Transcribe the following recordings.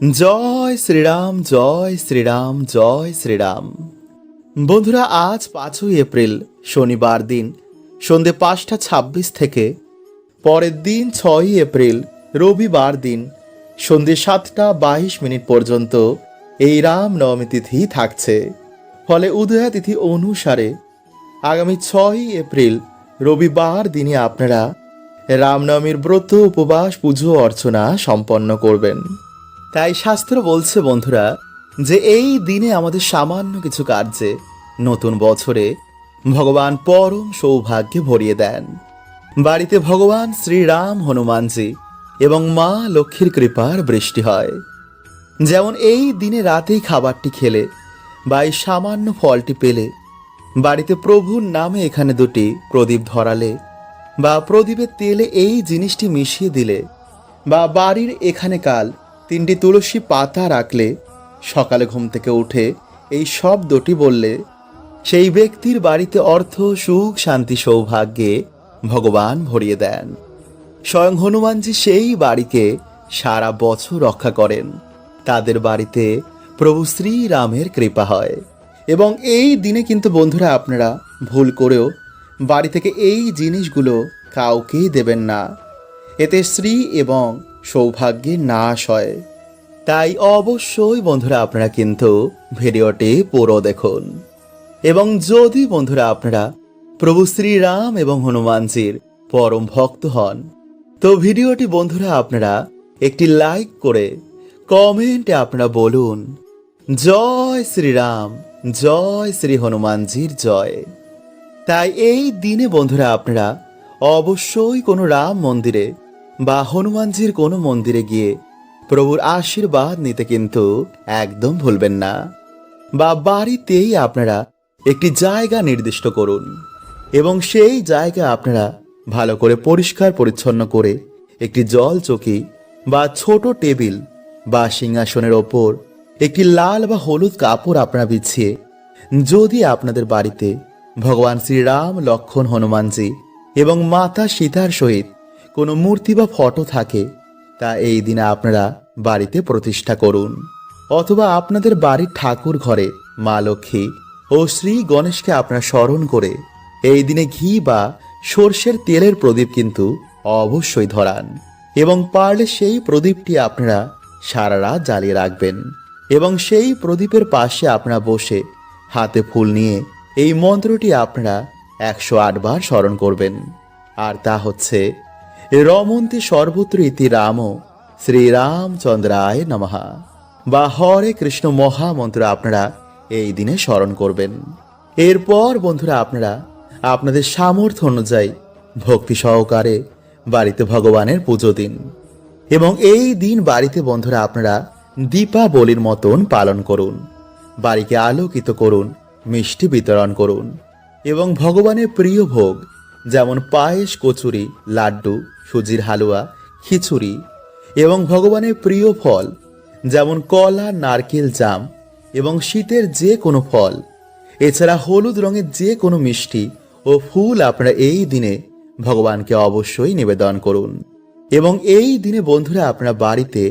জয় শ্রীরাম জয় শ্রীরাম জয় শ্রীরাম। বন্ধুরা, আজ পাঁচই এপ্রিল, শনিবার দিন, সন্ধে পাঁচটা ছাব্বিশ থেকে, পরের দিন ছয়ই এপ্রিল, রবিবার দিন, সন্ধে সাতটা বাইশ মিনিট পর্যন্ত এই রাম নবমী তিথি থাকছে। ফলে উদয়া তিথি অনুসারে আগামী ছয়ই এপ্রিল, রবিবার দিনে আপনারা রামনবমীর ব্রত, উপবাস, পুজো, অর্চনা সম্পন্ন করবেন। তাই শাস্ত্র বলছে, বন্ধুরা, যে এই দিনে আমাদের সামান্য কিছু কার্যে নতুন বছরে ভগবান পরম সৌভাগ্যে ভরিয়ে দেন। বাড়িতে ভগবান শ্রীরাম হনুমানজি এবং মা লক্ষ্মীর কৃপার বৃষ্টি হয়। যেমন এই দিনে রাতেই খাবারটি খেলে বা এই সামান্য ফলটি পেলে, বাড়িতে প্রভুর নামে এখানে দুটি প্রদীপ ধরালে বা প্রদীপের তেলে এই জিনিসটি মিশিয়ে দিলে বা বাড়ির এখানে কাল তিনটি তুলসী পাতা রাখলে সকালে ঘুম থেকে উঠে এই শব্দটি বললে, সেই ব্যক্তির বাড়িতে অর্থ, সুখ, শান্তি, সৌভাগ্যে ভগবান ভরিয়ে দেন। স্বয়ং হনুমানজি সেই বাড়িকে সারা বছর রক্ষা করেন। তাদের বাড়িতে প্রভু শ্রীরামের কৃপা হয়। এবং এই দিনে কিন্তু বন্ধুরা আপনারা ভুল করেও বাড়ি থেকে এই জিনিসগুলো কাউকেই দেবেন না। এতে শ্রী এবং সৌভাগ্যের নাশ হয়। তাই অবশ্যই বন্ধুরা আপনারা কিন্তু ভিডিওটি পুরো দেখুন। এবং যদি বন্ধুরা আপনারা প্রভু শ্রীরাম এবং হনুমানজির পরম ভক্ত হন, তো ভিডিওটি বন্ধুরা আপনারা একটি লাইক করে কমেন্টে আপনারা বলুন, জয় শ্রীরাম, জয় শ্রী হনুমানজির জয়। তাই এই দিনে বন্ধুরা আপনারা অবশ্যই কোনো রাম মন্দিরে বা হনুমানজির কোনো মন্দিরে গিয়ে প্রভুর আশীর্বাদ নিতে কিন্তু একদম ভুলবেন না। বা বাড়িতেই আপনারা একটি জায়গা নির্দিষ্ট করুন এবং সেই জায়গা আপনারা ভালো করে পরিষ্কার পরিচ্ছন্ন করে একটি জল চকি বা ছোট টেবিল বা সিংহাসনের ওপর একটি লাল বা হলুদ কাপড় আপনারা বিছিয়ে যদি আপনাদের বাড়িতে ভগবান শ্রীরাম, লক্ষণ হনুমানজি এবং মাতা সীতার সহিত কোনো মূর্তি বা ফটো থাকে, তা এই দিনে আপনারা বাড়িতে প্রতিষ্ঠা করুন। অথবা আপনাদের বাড়ির ঠাকুর ঘরে মা লক্ষ্মী ও শ্রী গণেশকে আপনারা স্মরণ করে এই দিনে ঘি বা সর্ষের তেলের প্রদীপ কিন্তু অবশ্যই ধরান এবং পারলে সেই প্রদীপটি আপনারা সারা রাত জ্বালিয়ে রাখবেন এবং সেই প্রদীপের পাশে আপনারা বসে হাতে ফুল নিয়ে এই মন্ত্রটি আপনারা একশো বার স্মরণ করবেন। আর তা হচ্ছে রমন্তি সর্বত্র ইতি রাম। শ্রীরামচন্দ্রায় নমহা বা হরে কৃষ্ণ মহামন্ত্র আপনারা এই দিনে স্মরণ করবেন। এরপর বন্ধুরা আপনারা আপনাদের সামর্থ্য অনুযায়ী ভক্তি সহকারে বাড়িতে ভগবানের পুজো দিন। এবং এই দিন বাড়িতে বন্ধুরা আপনারা দীপাবলির মতন পালন করুন। বাড়িকে আলোকিত করুন, মিষ্টি বিতরণ করুন। এবং ভগবানের প্রিয় ভোগ, যেমন পায়েস, কচুরি, লাড্ডু সুজির হালুয়া, খিচুড়ি এবং ভগবানের প্রিয় ফল, যেমন কলা, নারকেল, জাম এবং শীতের যে কোনো ফল। এছাড়া হলুদ রঙের যে কোনো মিষ্টি ও ফুল আপনারা এই দিনে ভগবানকে অবশ্যই নিবেদন করুন। এবং এই দিনে বন্ধুরা আপনারা বাড়িতে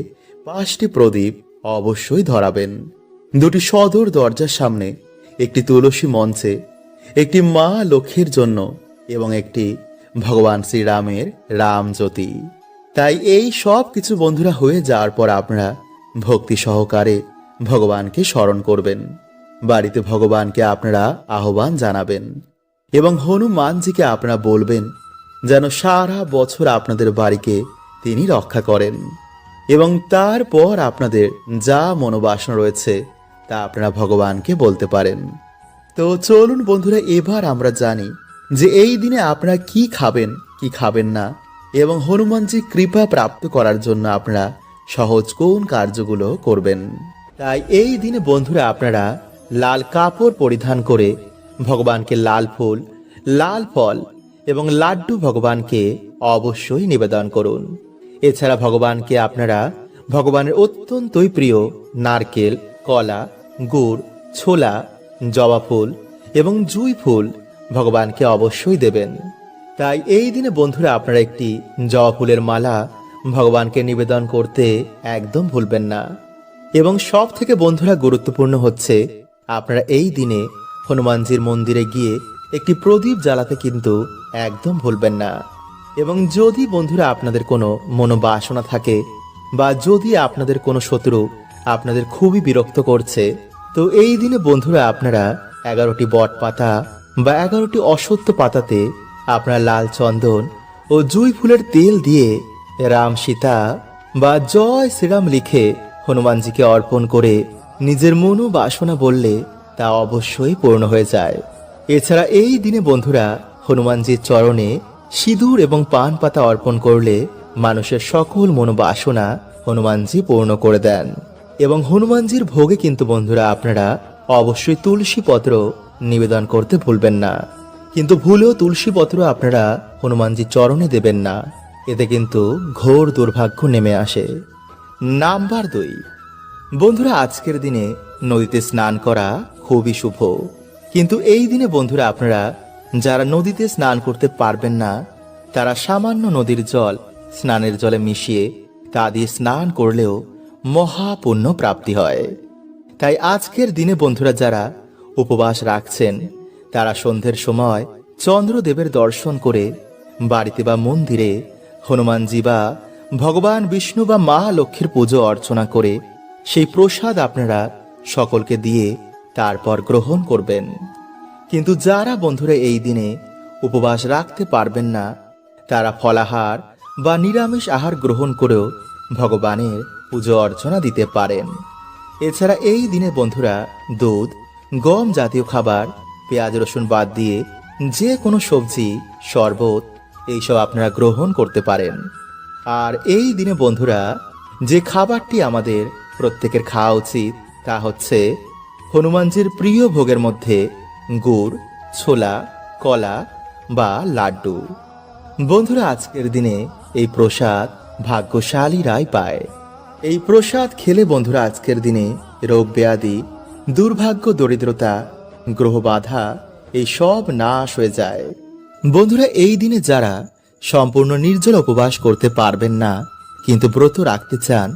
পাঁচটি প্রদীপ অবশ্যই ধরাবেন। দুটি সদর দরজার সামনে একটি তুলসী মঞ্চে একটি মা লক্ষ্মীর জন্য এবং একটি ভগবান শ্রীরামের রামজ্যোতি তাই এই সব কিছু বন্ধুরা হয়ে যাওয়ার পর আপনারা ভক্তি সহকারে ভগবানকে স্মরণ করবেন। বাড়িতে ভগবানকে আপনারা আহ্বান জানাবেন এবং হনুমানজিকে আপনারা বলবেন যেন সারা বছর আপনাদের বাড়িকে তিনি রক্ষা করেন এবং তারপর আপনাদের যা মনোবাসনা রয়েছে তা আপনারা ভগবানকে বলতে পারেন। তো চলুন বন্ধুরা, এবার আমরা জানি যে এই দিনে আপনারা কি খাবেন কি খাবেন না, এবং হনুমানজি কৃপা প্রাপ্ত করার জন্য আপনারা সহজ কোন কার্যগুলো করবেন? তাই এই দিনে বন্ধুরা আপনারা লাল কাপড় পরিধান করে ভগবানকে লাল ফুল, লাল ফল এবং লাড্ডু ভগবানকে অবশ্যই নিবেদন করুন। এছাড়া ভগবানকে আপনারা ভগবানের অত্যন্তই প্রিয় নারকেল, কলা, গুড়, ছোলা, জবা ফুল এবং জুই ফুল ভগবানকে অবশ্যই দেবেন। তাই এই দিনে বন্ধুরা আপনারা একটি জবা ফুলের মালা ভগবানকে নিবেদন করতে একদম ভুলবেন না। এবং সব থেকে বন্ধুরা গুরুত্বপূর্ণ হচ্ছে, আপনারা এই দিনে হনুমানজির মন্দিরে গিয়ে একটি প্রদীপ জ্বালাতে কিন্তু একদম ভুলবেন না। এবং যদি বন্ধুরা আপনাদের কোনো মনোবাসনা থাকে বা যদি আপনাদের কোনো শত্রু আপনাদের খুবই বিরক্ত করছে, তো এই দিনে বন্ধুরা আপনারা এগারোটি বট পাতা বা এগারোটি অসত্য পাতাতে আপনার লাল চন্দন ও জুই ফুলের তেল দিয়ে রাম সীতা বা জয় শ্রীরাম লিখে হনুমানজিকে অর্পণ করে নিজের মনো বাসনা বললে তা অবশ্যই পূর্ণ হয়ে যায়। এছাড়া এই দিনে বন্ধুরা হনুমানজির চরণে সিঁদুর এবং পান পাতা অর্পণ করলে মানুষের সকল মনোবাসনা হনুমানজি পূর্ণ করে দেন। এবং হনুমানজির ভোগে কিন্তু বন্ধুরা আপনারা অবশ্যই তুলসী পত্র নিবেদন করতে ভুলবেন না। কিন্তু ভুলেও তুলসী পত্র আপনারা হনুমানজির চরণে দেবেন না। এতে কিন্তু ঘোর দুর্ভাগ্য নেমে আসে। নাম্বার দুই। বন্ধুরা, আজকের দিনে নদীতে স্নান করা খুবই শুভ। কিন্তু এই দিনে বন্ধুরা, আপনারা যারা নদীতে স্নান করতে পারবেন না, তারা সামান্য নদীর জল, স্নানের জলে মিশিয়ে তা দিয়ে স্নান করলেও মহাপুণ্য প্রাপ্তি হয়। তাই আজকের দিনে বন্ধুরা, যারা উপবাস রাখছেন। তারা সন্ধ্যের সময় চন্দ্রদেবের দর্শন করে বাড়িতে বা মন্দিরে হনুমানজি বা ভগবান বিষ্ণু বা মা লক্ষ্মীর পুজো অর্চনা করে সেই প্রসাদ আপনারা সকলকে দিয়ে তারপর গ্রহণ করবেন। কিন্তু যারা বন্ধুরা এই দিনে উপবাস রাখতে পারবেন না, তারা ফলাহার বা নিরামিষ আহার গ্রহণ করেও ভগবানের পুজো অর্চনা দিতে পারেন। এছাড়া এই দিনে বন্ধুরা দুধ গম জাতীয় খাবার, পেঁয়াজ, রসুন বাদ দিয়ে যে কোনো সবজি, শরবত, এইসব আপনারা গ্রহণ করতে পারেন। আর এই দিনে বন্ধুরা, যে খাবারটি আমাদের প্রত্যেকের খাওয়া উচিত, তা হচ্ছে হনুমানজির প্রিয় ভোগের মধ্যে গুড়, ছোলা, কলা বা লাড্ডু। বন্ধুরা, আজকের দিনে এই প্রসাদ ভাগ্যশালীরাই পায়। এই প্রসাদ খেলে বন্ধুরা, আজকের দিনে রোগ ব্যাধি দুর্ভাগ্য, দরিদ্রতা গ্রহ বাধা এই সব নাশ হয়ে যায়। বন্ধুরা, এই দিনে যারা সম্পূর্ণ নির্জল উপবাস করতে পারবেন না, কিন্তু ব্রত রাখতে চান,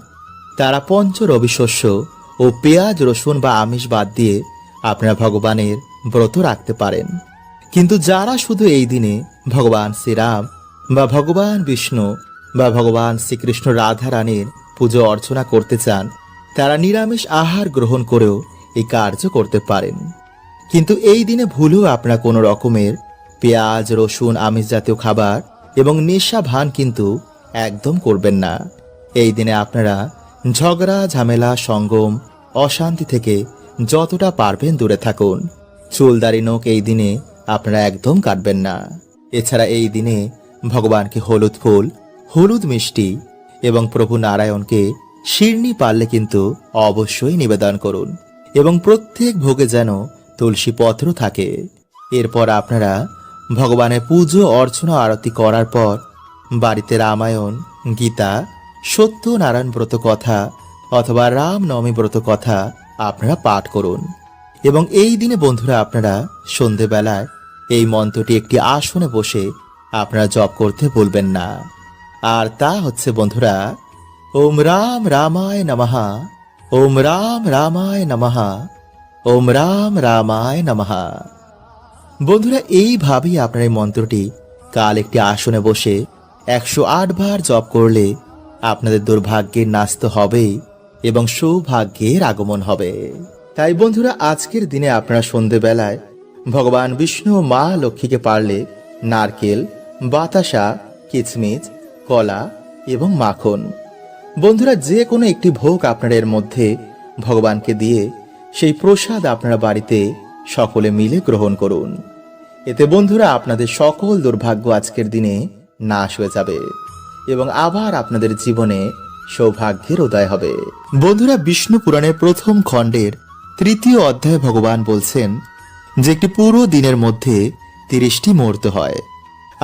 তারা পঞ্চ রবিশস্য ও পেঁয়াজ, রসুন বা আমিষ বাদ দিয়ে আপনারা ভগবানের ব্রত রাখতে পারেন। কিন্তু যারা শুধু এই দিনে ভগবান শ্রীরাম বা ভগবান বিষ্ণু বা ভগবান শ্রীকৃষ্ণ রাধা রানীর পুজো অর্চনা করতে চান, তারা নিরামিষ আহার গ্রহণ করেও এই কার্য করতে পারেন। কিন্তু এই দিনে ভুলেও আপনার কোনো রকমের পেঁয়াজ, রসুন, আমিষ জাতীয় খাবার এবং নেশা ভান কিন্তু একদম করবেন না। এই দিনে আপনারা ঝগড়া, ঝামেলা, সঙ্গম, অশান্তি থেকে যতটা পারবেন দূরে থাকুন। চুলদারি নোক এই দিনে আপনারা একদম কাটবেন না। এছাড়া এই দিনে ভগবানকে হলুদ ফুল, হলুদ মিষ্টি এবং প্রভু নারায়ণকে শিরনি পারলে কিন্তু অবশ্যই নিবেদন করুন। এবং প্রত্যেক ভোগে যেন তুলসী পত্র থাকে। এরপর আপনারা ভগবানের পুজো, অর্চনা, আরতি করার পর বাড়িতে রামায়ণ, গীতা, সত্যনারায়ণ ব্রত কথা অথবা রাম নবমী ব্রত কথা আপনারা পাঠ করুন। এবং এই দিনে বন্ধুরা আপনারা সন্ধেবেলায় এই মন্ত্রটি একটি আসনে বসে আপনারা জপ করতে বলবেন না। আর তা হচ্ছে বন্ধুরা, ওম রাম রামায় নমহা ওম রাম রামায় নমহা ওম রাম রামায় নমহা বন্ধুরা এইভাবেই আপনার এই মন্ত্রটি কাল একটি আসনে বসে একশো আট বার জপ করলে আপনাদের দুর্ভাগ্যের নাশ হবে এবং সৌভাগ্যের আগমন হবে। তাই বন্ধুরা, আজকের দিনে আপনারা সন্ধেবেলায় ভগবান বিষ্ণু মা লক্ষ্মীকে পারলে নারকেল, বাতাসা, কিচমিচ, কলা এবং মাখন বন্ধুরা, যে কোনো একটি ভোগ আপনারা এর মধ্যে ভগবানকে দিয়ে সেই প্রসাদ আপনারা বাড়িতে সকলে মিলে গ্রহণ করুন। এতে বন্ধুরা, আপনাদের সকল দুর্ভাগ্য আজকের দিনে নাশ হয়ে যাবে এবং আবার আপনাদের জীবনে সৌভাগ্যের উদয় হবে। বন্ধুরা, বিষ্ণু পুরাণের প্রথম খণ্ডের তৃতীয় অধ্যায়ে ভগবান বলছেন যে, একটি পুরো দিনের মধ্যে তিরিশটি মুহূর্ত হয়,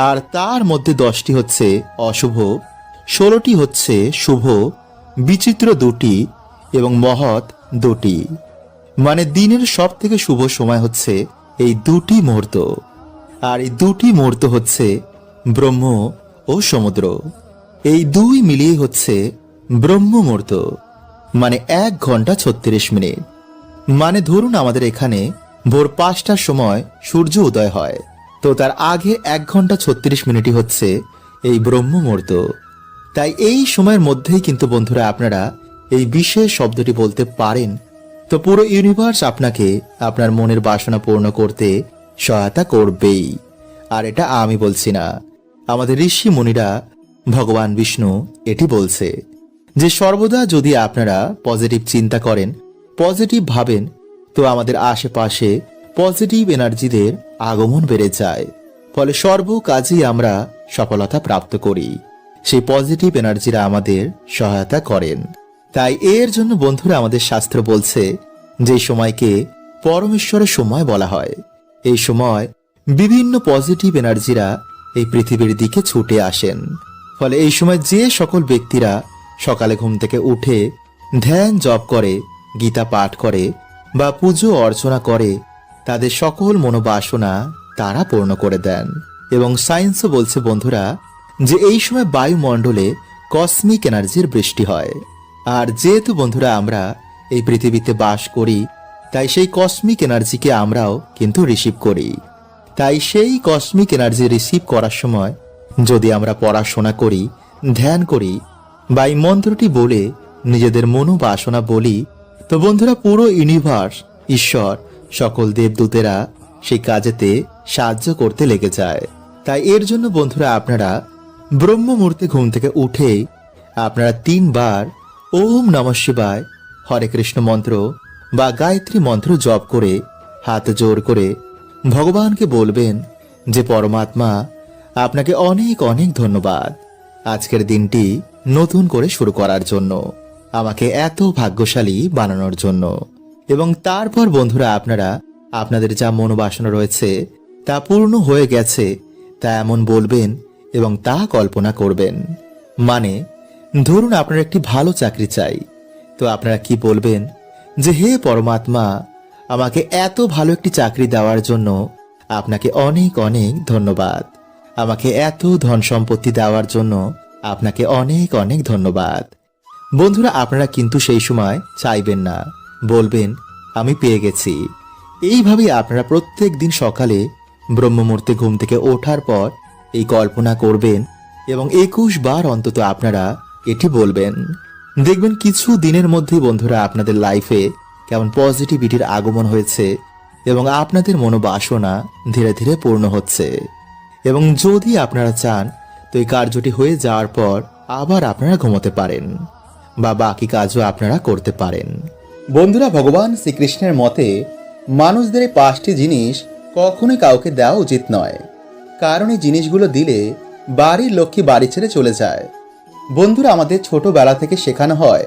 আর তার মধ্যে দশটি হচ্ছে অশুভ ষোলোটি হচ্ছে শুভ, বিচিত্র দুটি এবং মহৎ দুটি। মানে দিনের সব থেকে শুভ সময় হচ্ছে এই দুটি মুহূর্ত। আর এই দুটি মুহূর্ত হচ্ছে ব্রহ্ম ও সমুদ্র। এই দুই মিলিয়ে হচ্ছে ব্রহ্ম মুহূর্ত। মানে এক ঘণ্টা ছত্রিশ মিনিট। মানে ধরুন আমাদের এখানে ভোর পাঁচটার সময় সূর্য উদয় হয়। তো তার আগে এক ঘণ্টা ছত্রিশ মিনিটই হচ্ছে এই ব্রহ্ম মুহূর্ত। তাই এই সময়ের মধ্যেই কিন্তু বন্ধুরা আপনারা এই বিশেষ শব্দটি বলতে পারেন। তো পুরো ইউনিভার্স আপনাকে আপনার মনের বাসনা পূর্ণ করতে সহায়তা করবেই। আর এটা আমি বলছি না। আমাদের ঋষি মুনিরা ভগবান বিষ্ণু এটি বলছে যে সর্বদা যদি আপনারা পজিটিভ চিন্তা করেন পজিটিভ ভাবেন, তো আমাদের আশেপাশে পজিটিভ এনার্জিদের আগমন বেড়ে যায়। ফলে সর্ব কাজেই আমরা সফলতা প্রাপ্ত করি। সেই পজিটিভ এনার্জিরা আমাদের সহায়তা করেন। তাই এর জন্য বন্ধুরা আমাদের শাস্ত্র বলছে যে সময়কে পরমেশ্বরের সময় বলা হয়। এই সময় বিভিন্ন পজিটিভ এনার্জিরা এই পৃথিবীর দিকে ছুটে আসেন। ফলে এই সময় যে সকল ব্যক্তিরা সকালে ঘুম থেকে উঠে ধ্যান জপ করে, গীতা পাঠ করে বা পুজো অর্চনা করে, তাদের সকল মনোবাসনা তারা পূর্ণ করে দেন। এবং সায়েন্সও বলছে বন্ধুরা যে এই সময় বায়ুমণ্ডলে কসমিক এনার্জির বৃষ্টি হয়। আর যেহেতু বন্ধুরা আমরা এই পৃথিবীতে বাস করি, তাই সেই কসমিক এনার্জিকে আমরাও কিন্তু রিসিভ করি। তাই সেই কসমিক এনার্জি রিসিভ করার সময় যদি আমরা পড়াশোনা করি, ধ্যান করি বা এই মন্ত্রটি বলে নিজেদের মনোবাসনা বলি, তো বন্ধুরা পুরো ইউনিভার্স ঈশ্বর, সকল দেবদূতেরা সেই কাজেতে সাহায্য করতে লেগে যায়। তাই এর জন্য বন্ধুরা আপনারা ব্রহ্ম মুহূর্তে ঘুম থেকে উঠেই আপনারা তিনবার ওম নম শিবায় হরে কৃষ্ণ মন্ত্র বা গায়ত্রী মন্ত্র জপ করে হাত জোর করে ভগবানকে বলবেন যে, পরমাত্মা, আপনাকে অনেক অনেক ধন্যবাদ আজকের দিনটি নতুন করে শুরু করার জন্য, আমাকে এত ভাগ্যশালী বানানোর জন্য। এবং তারপর বন্ধুরা, আপনারা, আপনাদের যা মনোবাসনা রয়েছে তা পূর্ণ হয়ে গেছে, তা এমন বলবেন এবং তা কল্পনা করবেন। মানে ধরুন আপনার একটি ভালো চাকরি চাই। তো আপনারা কি বলবেন যে, হে পরমাত্মা, আমাকে এত ভালো একটি চাকরি দেওয়ার জন্য আপনাকে অনেক অনেক ধন্যবাদ। আমাকে এত ধন সম্পত্তি দেওয়ার জন্য আপনাকে অনেক অনেক ধন্যবাদ। বন্ধুরা, আপনারা কিন্তু সেই সময় চাইবেন না। বলবেন, আমি পেয়ে গেছি। এইভাবেই আপনারা প্রত্যেক দিন সকালে ব্রহ্মমূর্তে ঘুম থেকে ওঠার পর এই কল্পনা করবেন এবং একুশ বার অন্তত আপনারা এটি বলবেন। দেখবেন কিছু দিনের মধ্যেই বন্ধুরা আপনাদের লাইফে কেমন পজিটিভিটির আগমন হয়েছে এবং আপনাদের মনোবাসনা ধীরে ধীরে পূর্ণ হচ্ছে। এবং যদি আপনারা চান তো এই কার্যটি হয়ে যাওয়ার পর আবার আপনারা ঘুমোতে পারেন বা বাকি কাজও আপনারা করতে পারেন। বন্ধুরা, ভগবান শ্রীকৃষ্ণের মতে, মানুষদের পাঁচটি জিনিস কখনোই কাউকে দেওয়া উচিত নয়। কারণ এই জিনিসগুলো দিলে বাড়ির লক্ষ্মী বাড়ি ছেড়ে চলে যায়। বন্ধুরা, আমাদের ছোটবেলা থেকে শেখানো হয়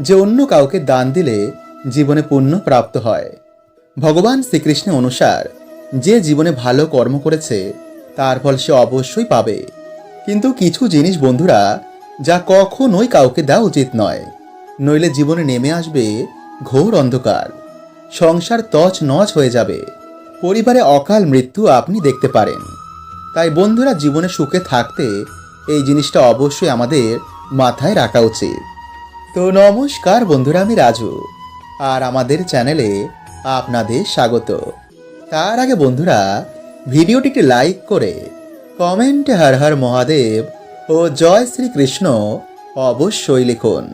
যে অন্য কাউকে দান দিলে জীবনে পুণ্য প্রাপ্ত হয়। ভগবান শ্রীকৃষ্ণের অনুসার যে জীবনে ভালো কর্ম করেছে, তার ফল সে অবশ্যই পাবে। কিন্তু কিছু জিনিস, বন্ধুরা, যা কখনোই কাউকে দেওয়া উচিত নয়। নইলে জীবনে নেমে আসবে ঘোর অন্ধকার। সংসার তছ নচ হয়ে যাবে। পরিবারে অকাল মৃত্যু আপনি দেখতে পারেন। তাই বন্ধুরা, জীবনে সুখে থাকতে এই জিনিসটা অবশ্যই আমাদের মাথায় রাখা উচিত। তো নমস্কার বন্ধুরা, আমি রাজু আর আমাদের চ্যানেলে আপনাদের স্বাগত। তার আগে বন্ধুরা ভিডিওটিকে লাইক করে কমেন্টে হর হর মহাদেব ও জয় শ্রীকৃষ্ণ অবশ্যই লিখুন।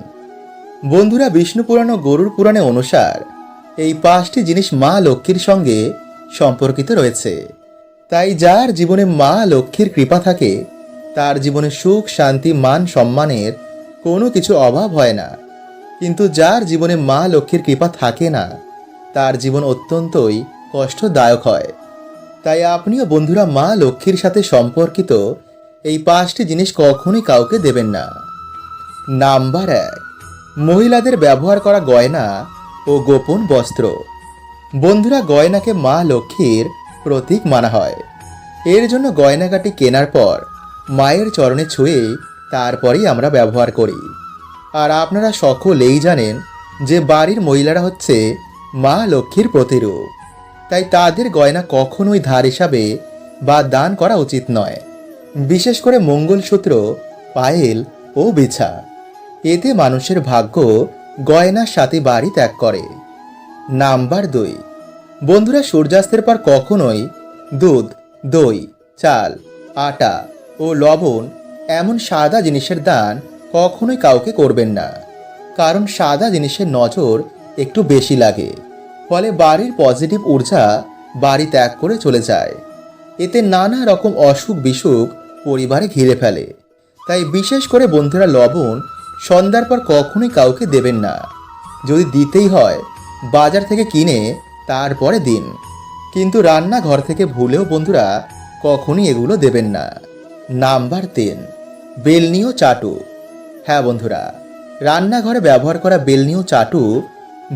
বন্ধুরা, বিষ্ণু পুরাণ ও গরুর পুরাণে অনুসার এই পাঁচটি জিনিস মা লক্ষ্মীর সঙ্গে সম্পর্কিত রয়েছে। তাই যার জীবনে মা লক্ষ্মীর কৃপা থাকে, তার জীবনে সুখ, শান্তি, মান, সম্মানের কোনো কিছু অভাব হয় না। কিন্তু যার জীবনে মা লক্ষ্মীর কৃপা থাকে না, তার জীবন অত্যন্তই কষ্টদায়ক হয়। তাই আপনিও বন্ধুরা মা লক্ষ্মীর সাথে সম্পর্কিত এই পাঁচটি জিনিস কখনোই কাউকে দেবেন না। নাম্বার এক, মহিলাদের ব্যবহার করা গয়না ও গোপন বস্ত্র। বন্ধুরা, গয়নাকে মা লক্ষ্মীর প্রতীক মানা হয়। এর জন্য গয়নাগাটি কেনার পর মায়ের চরণে ছুঁয়ে তারপরেই আমরা ব্যবহার করি। আর আপনারা সকলেই জানেন যে বাড়ির মহিলারা হচ্ছে মা লক্ষ্মীর প্রতিরূপ। তাই তাদের গয়না কখনোই ধার হিসাবে বা দান করা উচিত নয়। বিশেষ করে মঙ্গলসূত্র, পায়েল ও বিছা। এতে মানুষের ভাগ্য গয়নার সাথে বাড়ি ত্যাগ করে। নাম্বার দুই। বন্ধুরা, সূর্যাস্তের পর কখনোই দুধ, দই, চাল, আটা ও লবণ এমন সাদা জিনিসের দান কখনোই কাউকে করবেন না। কারণ সাদা জিনিসের নজর একটু বেশি লাগে। ফলে বাড়ির পজিটিভ ঊর্জা বাড়ি ত্যাগ করে চলে যায়। এতে নানা রকম অসুখ বিসুখ পরিবারে ঘিরে ফেলে। তাই বিশেষ করে বন্ধুরা, লবণ সন্ধ্যার পর কখনোই কাউকে দেবেন না। যদি দিতেই হয়, বাজার থেকে কিনে তারপরে দিন। কিন্তু রান্নাঘর থেকে ভুলেও বন্ধুরা কখনই এগুলো দেবেন না। নাম্বার তিন বেলনিও চাটু। হ্যাঁ বন্ধুরা, রান্নাঘরে ব্যবহার করা বেলনিও চাটু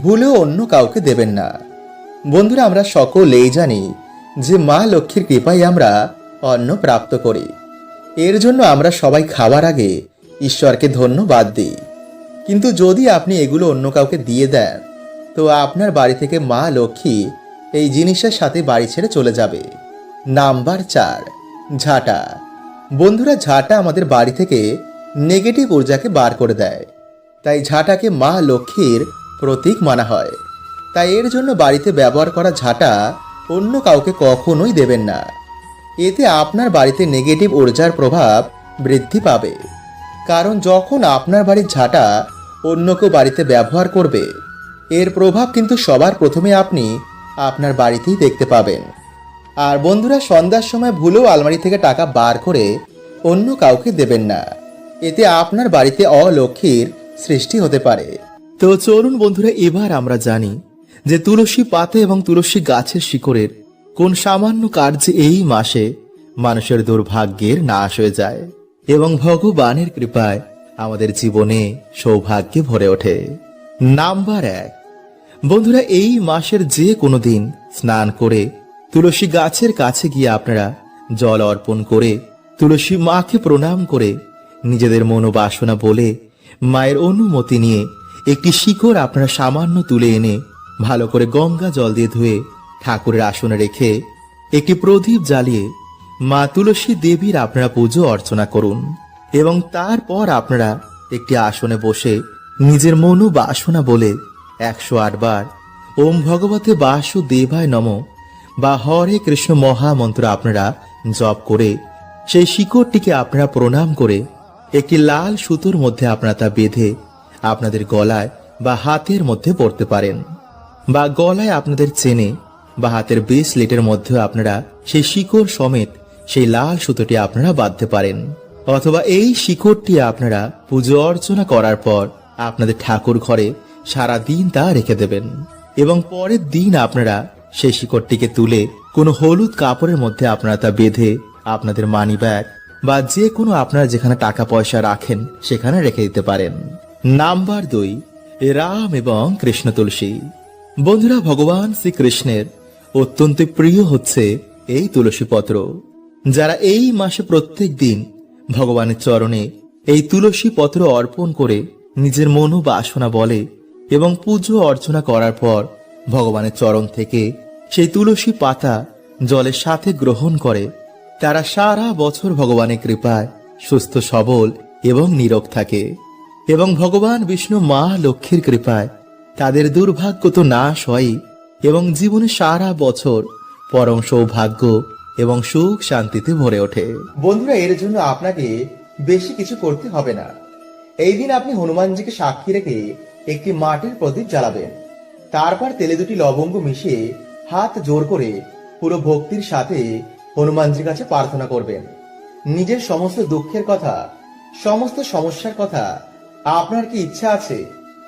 ভুলেও অন্য কাউকে দেবেন না। বন্ধুরা, আমরা সকলেই জানি যে মা লক্ষ্মীর কৃপায় আমরা অন্ন প্রাপ্ত করি। এর জন্য আমরা সবাই খাবার আগে ঈশ্বরকে ধন্যবাদ দিই। কিন্তু যদি আপনি এগুলো অন্য কাউকে দিয়ে দেন তো আপনার বাড়ি থেকে মা লক্ষ্মী এই জিনিসের সাথে বাড়ি ছেড়ে চলে যাবে। নাম্বার চার, ঝাঁটা। বন্ধুরা, ঝাঁটা আমাদের বাড়ি থেকে নেগেটিভ ঊর্জাকে বার করে দেয়। তাই ঝাঁটাকে মা লক্ষ্মীর প্রতীক মানা হয়। তাই এর জন্য বাড়িতে ব্যবহার করা ঝাঁটা অন্য কাউকে কখনোই দেবেন না। এতে আপনার বাড়িতে নেগেটিভ ঊর্জার প্রভাব বৃদ্ধি পাবে। কারণ যখন আপনার বাড়ির ঝাঁটা অন্য কেউ বাড়িতে ব্যবহার করবে এর প্রভাব কিন্তু সবার প্রথমে আপনি আপনার বাড়িতেই দেখতে পাবেন। আর বন্ধুরা, সন্ধ্যার সময় ভুলেও আলমারি থেকে টাকা বার করে অন্য কাউকে দেবেন না। এতে আপনার বাড়িতে অলক্ষীর সৃষ্টি হতে পারে। তো চলুন বন্ধুরা, এবার আমরা জানি যে তুলসী পাতা এবং তুলসী গাছের শিকড়ের কোন সামান্য কার্যে এই মাসে মানুষের দুর্ভাগ্যের নাশ হয়ে যায় এবং ভগবানের কৃপায় আমাদের জীবনে সৌভাগ্যে ভরে ওঠে। নাম্বার এক বন্ধুরা, এই মাসের যে কোনো দিন স্নান করে তুলসী গাছের কাছে গিয়ে আপনারা জল অর্পণ করে তুলসী মাকে প্রণাম করে নিজেদের মনোবাসনা বলে মায়ের অনুমতি নিয়ে একটি শিকড় আপনারা সামান্য তুলে এনে ভালো করে গঙ্গা জল দিয়ে ধুয়ে ঠাকুরের আসনে রেখে একটি প্রদীপ জ্বালিয়ে মা তুলসী দেবীর আপনারা পুজো অর্চনা করুন এবং তারপর আপনারা একটি আসনে বসে নিজের মনো বাসনা বলে একশো আটবার ওম ভগবতে বাসুদেবায় নম। বা হরে কৃষ্ণ মহামন্ত্র আপনারা জপ করে, সেই শিকড়টিকে আপনারা প্রণাম করে, একটি লাল সুতোর মধ্যে আপনারা তা বেঁধে আপনাদের গলায় বা হাতের মধ্যে পড়তে পারেন বা গলায় আপনাদের চেনে বা হাতের ব্রেসলেটের মধ্যে আপনারা সেই শিকড় সমেত সেই লাল সুতোটি আপনারা বাঁধতে পারেন। অথবা এই শিকড়টি আপনারা পুজো অর্চনা করার পর আপনাদের ঠাকুর ঘরে সারা দিন তা রেখে দেবেন। এবং পরের দিন আপনারা সেই শিকড়টিকে তুলে কোনো হলুদ কাপড়ের মধ্যে আপনারা তা বেঁধে আপনাদের মানি ব্যাগ বা যে কোনো আপনারা যেখানে টাকা পয়সা রাখেন সেখানে রেখে দিতে পারেন। নাম্বার দুই, রাম এবং কৃষ্ণ তুলসী। বন্ধুরা, ভগবান শ্রীকৃষ্ণের অত্যন্ত প্রিয় হচ্ছে এই তুলসী পত্র। যারা এই মাসে প্রত্যেক দিন ভগবানের চরণে এই তুলসী পত্র অর্পণ করে নিজের মনো বাসনা বলে এবং পুজো অর্চনা করার পর ভগবানের চরণ থেকে সেই তুলসী পাতা জলের সাথে গ্রহণ করে, তারা সারা বছর ভগবানের কৃপায় সুস্থ, সবল এবং নীরব থাকে। এবং ভগবান বিষ্ণু মা লক্ষ্মীর কৃপায় তাদের দুর্ভাগ্য তো নাশ হয় এবং জীবনে সারা বছর পরম সৌভাগ্য এবং সুখ শান্তিতে ভরে ওঠে। বন্ধুরা, এর জন্য আপনাকে বেশি কিছু করতে হবে না। এই দিন আপনি হনুমানজিকে সাক্ষী রেখে একটি মাটির প্রদীপ জ্বালাবেন তারপর তেলে দুটি লবঙ্গ মিশিয়ে হাত জোর করে পুরো ভক্তির সাথে হনুমানজির কাছে প্রার্থনা করবেন। নিজের সমস্ত দুঃখের কথা, সমস্ত সমস্যার কথা আপনার কি ইচ্ছা আছে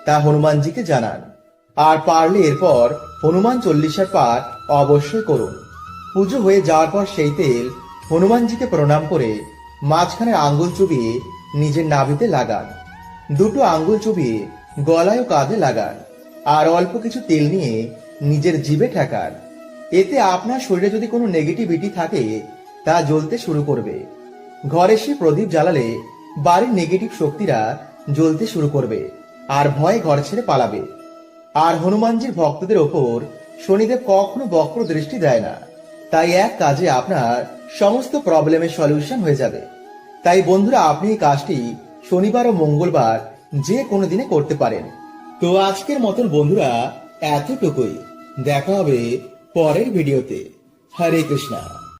তা হনুমানজিকে জানান। আর পারলে এরপর হনুমান চল্লিশের পাঠ অবশ্যই করুন। পুজো হয়ে যাওয়ার পর সেই তেল হনুমানজিকে প্রণাম করে মাঝখানে আঙ্গুল চুবিয়ে নিজের নাভিতে লাগান। দুটো আঙ্গুল চুবিয়ে গলায় কাঁধে লাগান, আর অল্প কিছু তেল নিয়ে নিজের জিভে ঠেকান। এতে আপনার শরীরে যদি কোনো নেগেটিভিটি থাকে, তা জ্বলতে শুরু করবে। ঘরে সে প্রদীপ জ্বালালে বাড়ির নেগেটিভ শক্তিরা জ্বলতে শুরু করবে, আর ভয়ে ঘর ছেড়ে পালাবে। আর হনুমানজির ভক্তদের ওপর শনিদেব কখনো বক্র দৃষ্টি দেয় না। তাই এক কাজে আপনার সমস্ত প্রবলেমের সলিউশন হয়ে যাবে। তাই বন্ধুরা, আপনি এই কাজটি শনিবার ও মঙ্গলবার যে কোনো দিনে করতে পারেন। তো আজকের মতন বন্ধুরা, এতটুকুই। দেখা হবে পরের ভিডিওতে। হরে কৃষ্ণা।